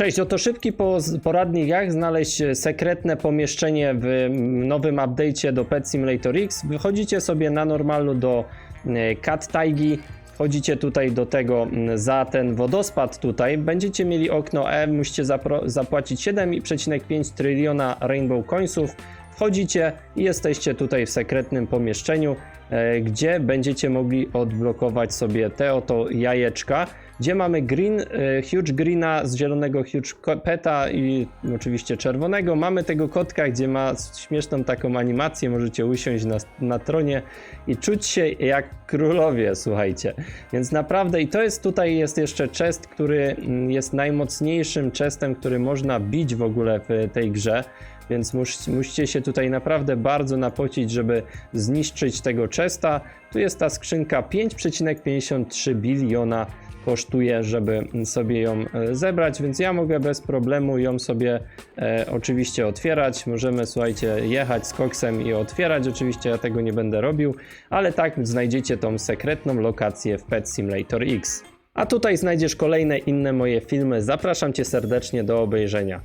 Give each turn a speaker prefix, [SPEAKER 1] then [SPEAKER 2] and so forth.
[SPEAKER 1] Cześć, oto szybki poradnik jak znaleźć sekretne pomieszczenie w mm, nowym update'cie do Pet Simulator X. Wychodzicie sobie na normalu do e, Cat Taigi, wchodzicie tutaj do tego mm, za ten wodospad tutaj, będziecie mieli okno E, musicie zapłacić 7,5 tryliona Rainbow Coinsów. Wchodzicie i jesteście tutaj w sekretnym pomieszczeniu, e, gdzie będziecie mogli odblokować sobie te oto jajeczka, gdzie mamy green, e, huge greena z zielonego huge peta i oczywiście czerwonego. Mamy tego kotka, gdzie ma śmieszną taką animację, możecie usiąść na, na tronie i czuć się jak królowie, słuchajcie. Więc naprawdę i to jest tutaj jest jeszcze chest, który mm, jest najmocniejszym chestem, który można bić w ogóle w tej grze. Więc mus, musicie się tutaj naprawdę bardzo napocić, żeby zniszczyć tego chesta. Tu jest ta skrzynka 5,53 biliona kosztuje, żeby sobie ją e, zebrać, więc ja mogę bez problemu ją sobie e, oczywiście otwierać. Możemy, słuchajcie, jechać z koksem i otwierać. Oczywiście ja tego nie będę robił, ale tak znajdziecie tą sekretną lokację w Pet Simulator X. A tutaj znajdziesz kolejne inne moje filmy. Zapraszam Cię serdecznie do obejrzenia.